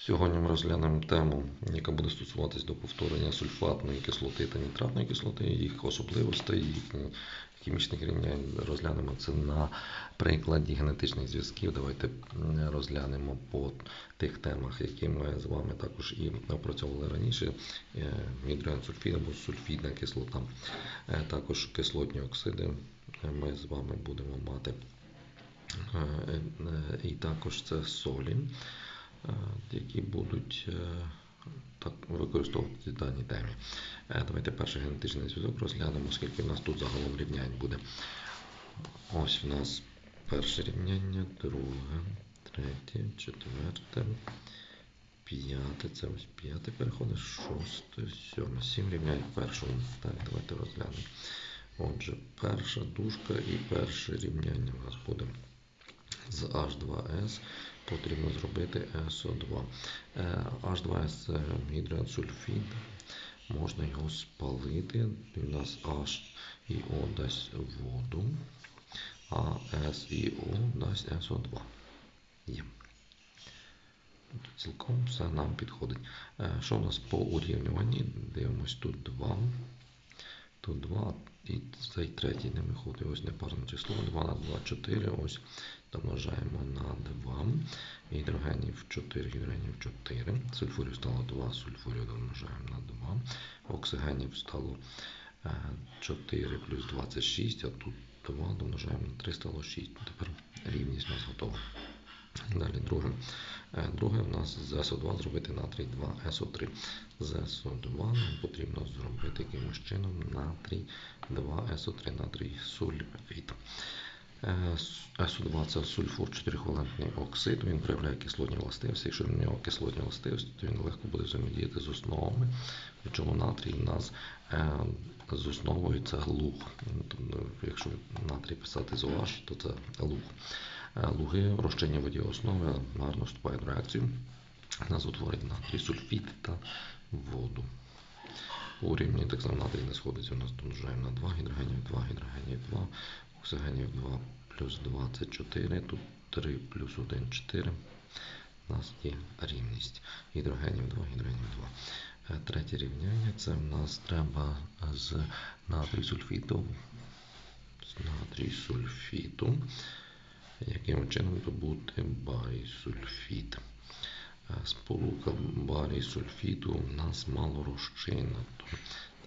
Сьогодні ми розглянемо тему, яка буде стосуватись до повторення сульфатної кислоти та нітратної кислоти, їх особливостей, їхніх хімічних рівнянь. Розглянемо це на прикладі генетичних зв'язків. Давайте розглянемо по тих темах, які ми з вами також і опрацьовували раніше. Е, Гідрогенсульфід або сульфідна кислота, Е, також кислотні оксиди. Ми з вами будемо мати. Е, І також це солі, які будуть е, так, використовуватися в темі. Е, Давайте перший генетичний зв'язок розглянемо, оскільки в нас тут загалом рівнянь буде. Ось у нас перше рівняння, друге, третє, четверте, п'яте, це ось п'яте переходить, шосте, сьоме, сім рівнянь в першому. Так, давайте розглянемо. Отже, перша дужка і перше рівняння у нас буде з H2S потрібно зробити SO2. Е, H2S це гідросульфід. Можна його спалити. У нас H і O дасть воду, а S і O дасть SO2. Є. Цілком все нам підходить. Е, Що в нас по урівнюванні? Дивимось тут 2. Тут 2 і цей третій не виходить. Ось непарне число. 2 на 2, 4. Ось домножаємо на 2. Гідрогенів 4, гідрогенів 4. Сульфурів стало 2, сульфурів домножаємо на 2. Оксигенів стало е, 4 плюс 26, а тут 2 домножаємо на 3, стало 6. Тепер рівність у нас готова. Далі друге. Е, Друге у нас з СО2 зробити натрій 2 СО3. З СО2 нам потрібно зробити якимось чином натрій 2 СО3, натрій сульфід. Е, СО2 це сульфур 4-валентний оксид, він проявляє кислотні властивості. Якщо в нього кислотні властивості, то він легко буде взаємодіяти з основами. Причому натрій у нас е, з основою це луг. Тобто, якщо натрій писати з OH, то це луг. Е, Луги розчинні в воді основи гарно вступають в реакцію. Нас утворить натрій сульфід та воду. У рівні так само натрій не сходиться, у нас домножаємо на 2 гідрогенів, 2 гідрогенів, 2, оксигенів 2 плюс 2 це 4, тут 3 плюс 1 4. У нас є рівність гідрогенів 2, гідрогенів 2. Е, Третє рівняння це в нас треба з натрій сульфіту, з натрій сульфіту, яким чином добути барій сульфід. Е, Сполука барій сульфіду у нас мало розчинна.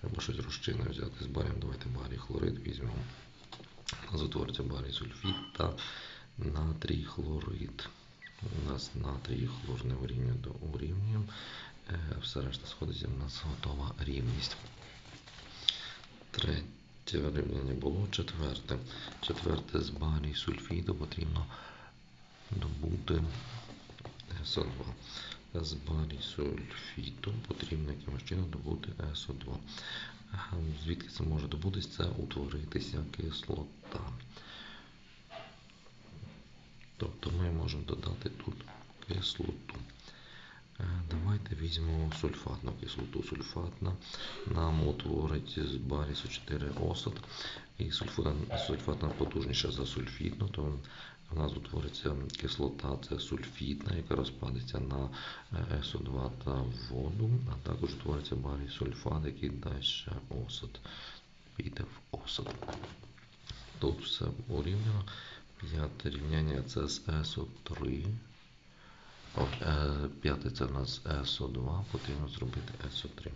Треба щось розчинне взяти з барієм. Давайте барій хлорид візьмемо. Нас барій сульфід та натрій хлорид. У нас натрій хлор не урівнює до урівнюємо. Е, Все решта сходиться, у нас готова рівність. Третє рівняння було четверте. Четверте з барій сульфіду потрібно добути СО2. З барій сульфіту потрібно якимось чином добути СО2. Звідки це може добутися? Це утворитися кислота. Тобто ми можемо додати тут кислоту. Е, Давайте візьмемо сульфатну кислоту. Сульфатна нам утворить з барісу 4 осад. І сульфа- сульфатна потужніша за сульфітну, то в нас утвориться кислота, це сульфітна, яка розпадеться на е, СО2 та воду, а також утвориться барій сульфат, який дасть осад. Піде в осад. Тут все урівняно. П'яте рівняння це з СО3. Е, п'яте це в нас СО2, потрібно зробити СО3.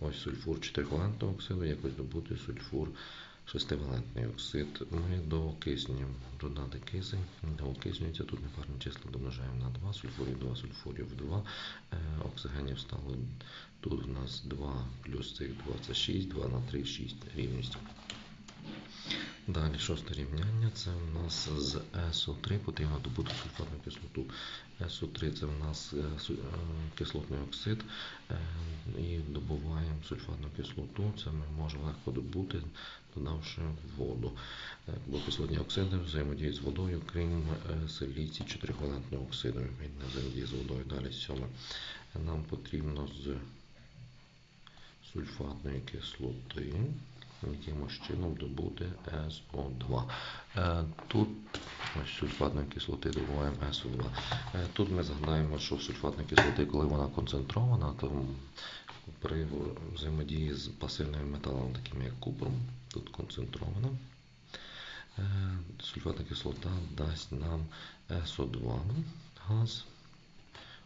Ось сульфур 4-валентного оксиду, якось добути сульфур 6-валентний оксид. Ми до кисню додати кисень, окиснюється, тут непарне число домножаємо на 2, сульфурів 2, сульфурів 2, е, оксигенів стало тут у нас 2 плюс цих 2 це 6, 2 на 3, 6 рівність. Далі шосте рівняння це в нас з СО3 потрібно добути сульфатну кислоту. СО3 це в нас е, е, кислотний оксид е, і добуваємо сульфатну кислоту. Це ми можемо легко добути, додавши воду. Бо кислотні оксиди взаємодіють з водою, крім е, 4-валентного оксиду. Він не взаємодіє з водою. Далі сьоме. Нам потрібно з сульфатної кислоти якимось чином добути СО2. Е, Тут ось сульфатної кислоти добуваємо СО2. Е, Тут ми згадаємо, що сульфатна кислоти, коли вона концентрована, то при взаємодії з пасивними металами, такими як купрум, тут концентрована. Е, Сульфатна кислота дасть нам СО2 газ,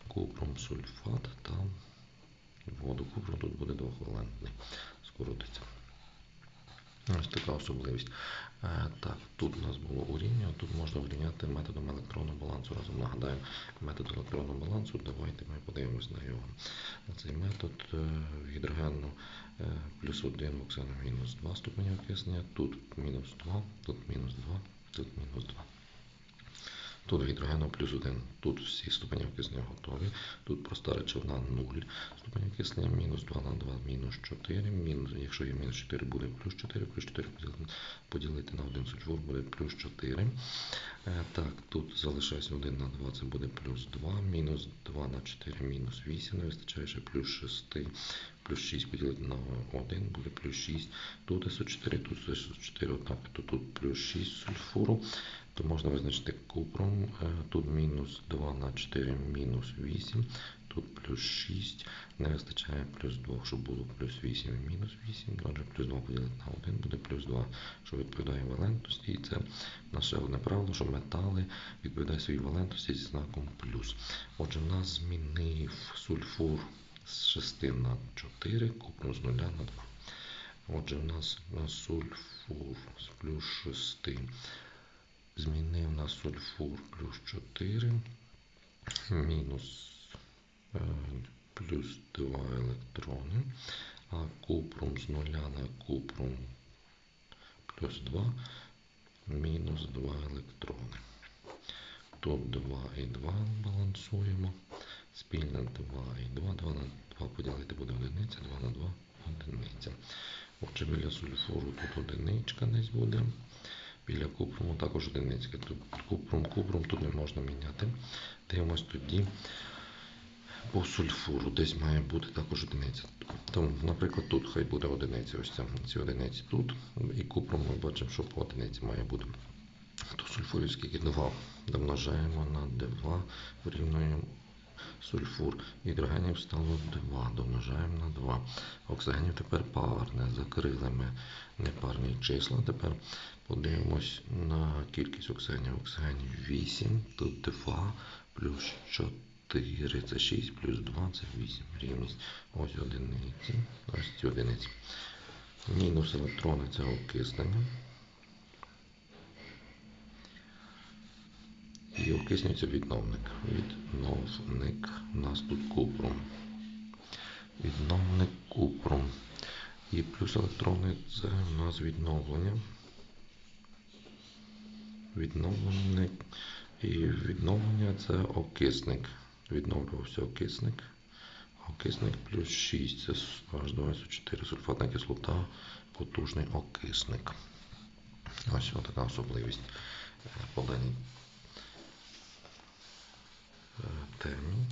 купром сульфат та воду. Купром тут буде двохвалентний, скоротиться. Ось така особливість. Е, Так, тут у нас було урівнювання, тут можна урівняти методом електронного балансу. Разом нагадаємо метод електронного балансу. Давайте ми подивимось на його. На Цей метод гідрогену гідрогенну е, плюс 1 в оксану мінус 2 ступені окиснення, тут мінус 2, тут мінус 2, тут мінус 2. Тут гідрогену плюс 1, тут всі ступені окиснення готові. Тут проста речовина 0, ступень окиснення мінус 2 на 2, мінус 4, мінус, якщо є мінус 4, буде плюс 4, плюс 4 поділити, поділити на 1 сульфур буде плюс 4. Е, Так, тут залишається 1 на 2, це буде плюс 2, мінус 2 на 4, мінус 8, не вистачає ще плюс 6, плюс 6 поділити на 1 буде плюс 6. Тут СО4, тут СО4, отак, то тут плюс 6 сульфуру то можна визначити купром. Е, Тут мінус 2 на 4, мінус 8, тут плюс 6, не вистачає плюс 2, щоб було плюс 8 і мінус 8, отже плюс 2 поділити на 1 буде плюс 2, що відповідає валентності. І це наше одне правило, що метали відповідають своїй валентності зі знаком плюс. Отже, в нас змінив сульфур з 6 на 4, купром з 0 на 2. Отже, в нас сульфур з плюс 6 змінив на сульфур плюс 4, мінус е, плюс 2 електрони, а купром з 0 на купром плюс 2, мінус 2 електрони. Тут 2 і 2 балансуємо. Спільне 2 і 2, 2 на 2 поділити буде одиниця, 2 на 2 одиниця. Отже, біля сульфуру тут одиничка десь буде. Біля купруму також одиницька. Тут купрум, купрум тут не можна міняти. Дивимось тоді по сульфуру. Десь має бути також одиниця. Тому, наприклад, тут хай буде одиниця. Ось ці одиниці тут. І купрум ми бачимо, що по одиниці має бути. То сульфурів скільки 2. Домножаємо на 2, вирівнюємо сульфур. Гідрогенів стало 2, домножаємо на 2. Оксигенів тепер парне. Закрили ми непарні числа. Тепер подивимось на кількість оксигенів. Оксигенів 8, тут 2, плюс 4, це 6, плюс 2, це 8. Рівність. Ось одиниці. Ось ці одиниці. Мінус електрони це окиснення. І окиснюється відновник. Відновник. У нас тут купром. Відновник купром. І плюс електрони це у нас відновлення. Відновленик. І відновлення це окисник. Відновлювався окисник. Окисник плюс 6. Це H2SO4 сульфатна кислота, потужний окисник. Ось така особливість по даній.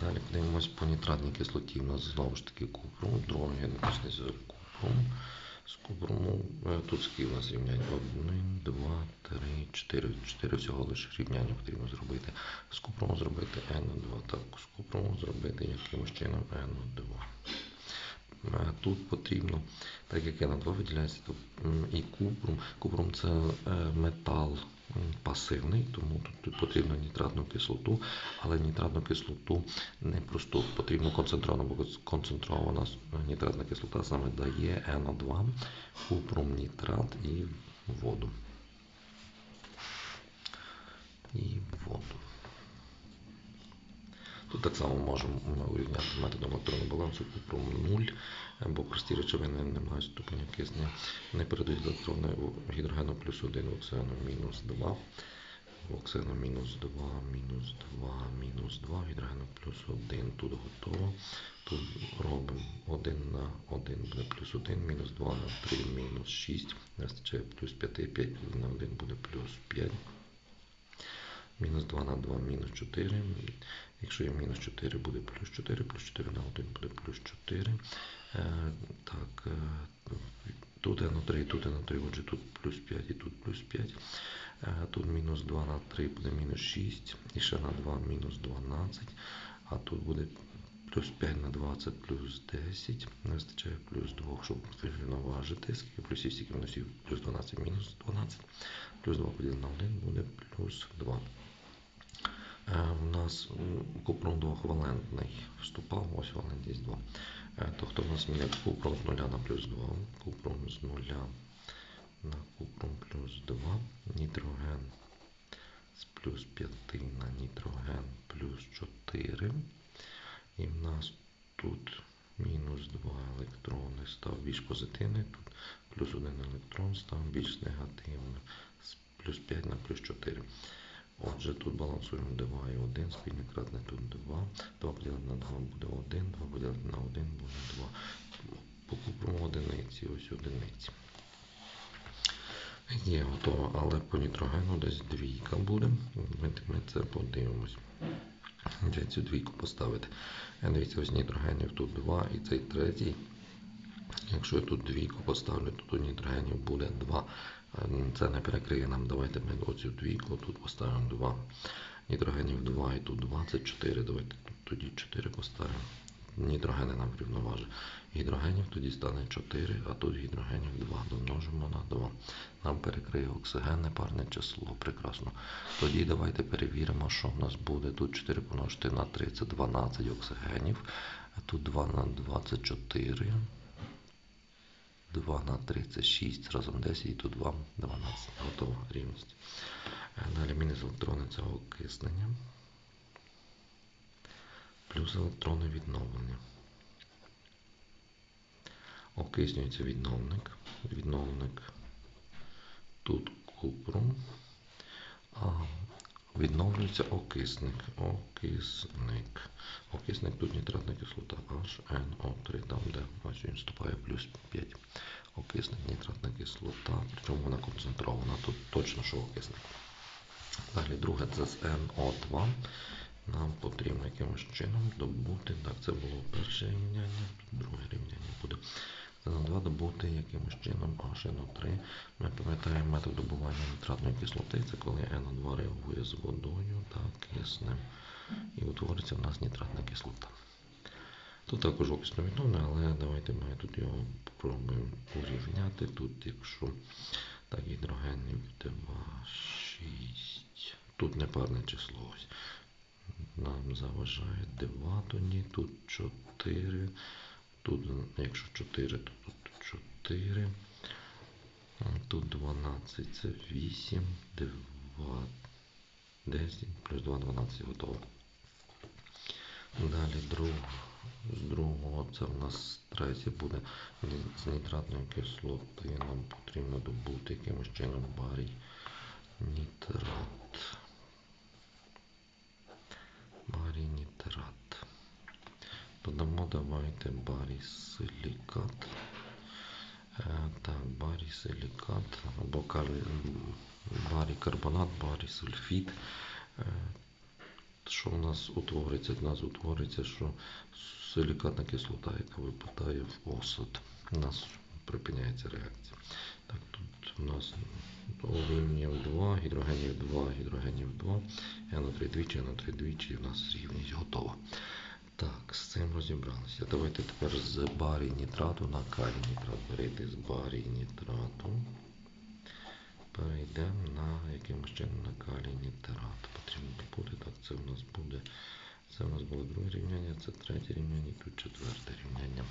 Далі подивимось по нітратній кислоті. У нас знову ж таки купрум, друга генетичний з купрум. З купруму тут скільки у нас рівнянь? 1, 2, 3, 4. 4 всього лише рівняння потрібно зробити. З купруму зробити NO2. Так, з купруму зробити якимось чином NO2. Тут потрібно, так як NO2 виділяється, то і купрум. Купрум це метал пасивний, тому тут, потрібно нітратну кислоту, але нітратну кислоту не просто потрібно концентровано, бо концентрована нітратна кислота саме дає НО2, купрум нітрат і воду. І. Тут так само можемо урівняти методом електронного балансу купрум 0, бо прості речовини не мають ступеня киснення, не передають електрони гідрогену плюс 1, в оксигену мінус 2, в оксигену мінус 2, мінус 2, мінус 2, гідрогену плюс 1, тут готово. Тут робимо 1 на 1 буде плюс 1, мінус 2 на 3, мінус 6, Не вистачає плюс 5, 5 на 1 буде плюс 5. Мінус 2 на 2 мінус 4. Якщо є мінус 4, буде плюс 4, плюс 4 на 1 буде плюс 4. Е, так, е, тут n на 3, тут n на 3, отже тут плюс 5 і тут плюс 5. Е, тут мінус 2 на 3 буде мінус 6. І ще на 2 мінус 12. А тут буде плюс 5 на 20 плюс 10. Не вистачає плюс 2, щоб вирівноважити. Скільки плюсів, стільки мінусів, плюс 12 мінус 12. Плюс 2 поділити на 1 буде плюс 2. Е, У нас м, купрон двохвалентний вступав, ось валентність 2. Е, Тобто у нас міняє купрон з 0 на плюс 2, купрон з 0 на купрон плюс 2, нітроген з плюс 5 на нітроген плюс 4. І в нас тут мінус 2 електрони став більш позитивний, тут плюс 1 електрон став більш негативний, з плюс 5 на плюс 4. Отже, тут балансуємо 2 і 1, спільний кратне тут 2. 2 поділити на 2 буде 1, 2 поділити на 1 буде 2. Покупимо одиниці, ось одиниці. Є готово, але по нітрогену десь двійка буде. Ми, це подивимось. Де цю двійку поставити? Е, Дивіться, ось нітрогенів тут 2 і цей третій. Якщо я тут двійку поставлю, то тут нітрогенів буде 2. Це не перекриє нам. Давайте ми оцю двійку тут поставимо 2. Нітрогенів 2 і тут 24. Давайте тоді 4 поставимо. Нітрогени нам рівноважить. Гідрогенів тоді стане 4, а тут гідрогенів 2. Домножимо на 2. Нам перекриє оксигенне парне число. Прекрасно. Тоді давайте перевіримо, що в нас буде. Тут 4 помножити на 3 це 12 оксигенів. А тут 2 на 24. 2 на 3 це 6, разом 10 і тут 2, 12. Готова рівність. Е, Далі мінус електрони це окиснення. Плюс електрони відновлення. Окиснюється відновник. Відновник тут купрум. Відновлюється окисник. Окисник. Окисник тут нітратна кислота HNO3, там де ось він вступає плюс 5. Окисник, нітратна кислота, причому вона концентрована. Тут точно, що окисник. Далі друге це з NO2. Нам потрібно якимось чином добути. Так, це було перше рівняння, друге рівняння буде. Це на 2 добути якимось чином HNO3. Ми пам'ятаємо метод добування нітратної кислоти. Це коли NO2 реагує з водою та киснем. І утвориться в нас нітратна кислота. Тут також окисно відновлення, але давайте ми тут його спробуємо урівняти. Тут, якщо так, гідрогенів 2, 6. Тут непарне число. Нам заважає 2 тоді, тут 4. Тут, якщо 4, то тут 4. Тут 12 це 8, 2, 10, плюс 2, 12 готово. Далі друг, з другого це в нас третє буде з нітратної кислоти. Нам потрібно добути якимось чином барій нітрат. Барій нітрат. Додамо давайте барій силікат. Е, Так, барій силікат або калій, барій карбонат, барій сульфід. Е, Що у нас утвориться? У нас утвориться, що силікатна кислота, яка випадає в осад. У нас припиняється реакція. Так, тут у нас алюмінієм 2, гідрогенів 2, гідрогенів 2, НО3 двічі, НО3 двічі, і у нас рівність готова. Так, з цим розібралися. Давайте тепер з барій нітрату на калій нітрат. Перейти з барій нітрату. Перейдемо на якимось чином на калій нітрат. Потрібно буде, так, це у нас буде. Це у нас було друге рівняння, це третє рівняння, тут четверте рівняння.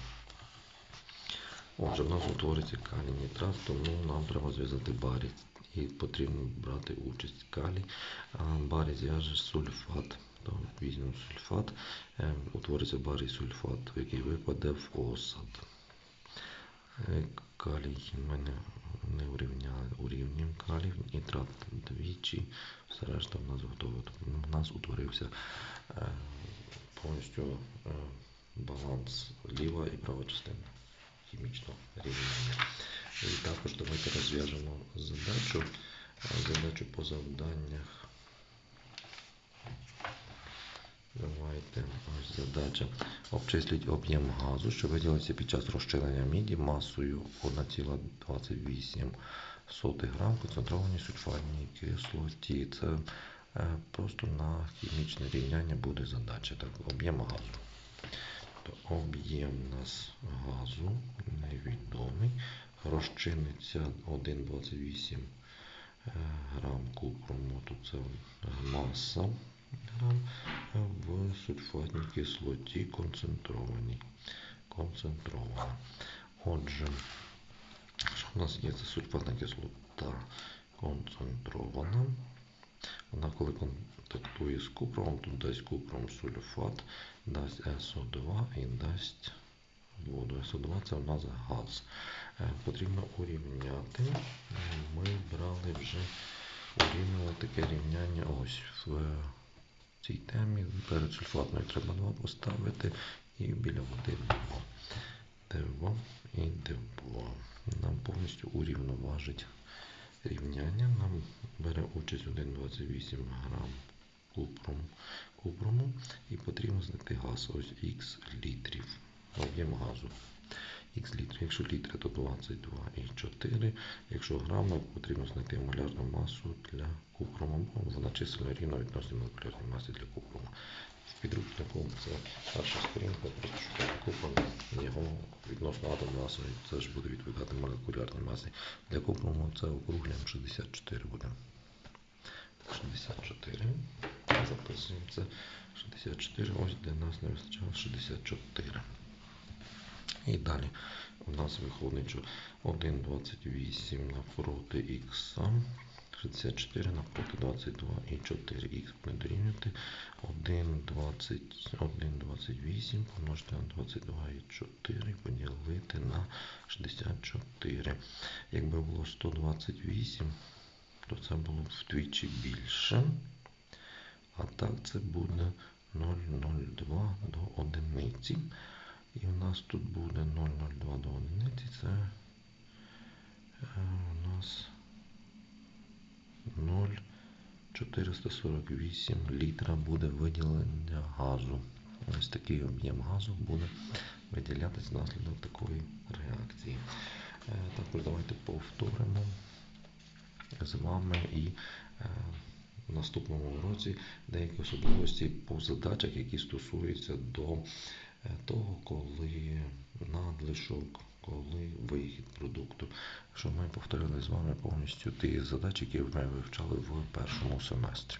Отже, в нас утвориться калій нітрат, тому нам треба зв'язати барій. І потрібно брати участь калій. А барій зв'яже сульфат. То візьмемо сульфат, е, утвориться барій сульфат, який випаде в осад. Е, Калій ми не, не урівняли, урівнюємо калій, нітрат двічі, все решта в нас. Тобто У нас утворився е, повністю баланс ліва і права частина хімічного рівняння. І також давайте розв'яжемо задачу, задачу по завданнях Давайте ось задача. Обчисліть об'єм газу, що виділився під час розчинення міді масою 1,28 грам концентрованій сульфатній кислоті. Це е, просто на хімічне рівняння буде задача. Так, об'єм газу. То об'єм нас газу невідомий. Розчиниться 1,28 е, грам купруму, то це маса грам е, в сульфатній кислоті концентрованій. Концентрована. Отже, що в нас є? Це сульфатна кислота концентрована. Вона коли контактує з купромом, тут дасть купром сульфат, дасть СО2 і дасть воду. СО2 це у нас газ. Е, Потрібно урівняти. Ми брали вже урівнювали таке рівняння ось в цій темі. Перед сульфатною треба 2 поставити і біля води 2. 2 і 2. Нам повністю урівноважить рівняння. Нам бере участь 1,28 грам купрум, купруму і потрібно знайти газ. Ось Х літрів. Об'єм газу. Х літрів. Якщо літри, то 22,4. Якщо грами, потрібно знайти молярну масу для купруму. бо Вона численно рівно відносно молекулярної маси для купруму. В підручнику це перша сторінка, просто шукати купрум, його відносно атомної маси, це ж буде відповідати молекулярній масі. Для купруму це округлюємо 64 буде. 64. Записуємо це 64. Ось де нас не вистачало 64. І далі у нас виходить, що 1,28 навпроти х, 64 навпроти 22 і 4х буде дорівнювати 1,28 помножити на 22 і 4 поділити на 64. Якби було 128, то це було б вдвічі більше. А так це буде 0,02 до одиниці. І у нас тут буде 0,02 до одиниці. Це е, у нас 0,448 літра буде виділення газу. Ось такий об'єм газу буде виділятися внаслідок такої реакції. Е, Також давайте повторимо з вами і е, в наступному уроці деякі особливості по задачах, які стосуються до того, коли надлишок, коли вихід продукту. Що ми повторили з вами повністю ті задачі, які ми вивчали в першому семестрі.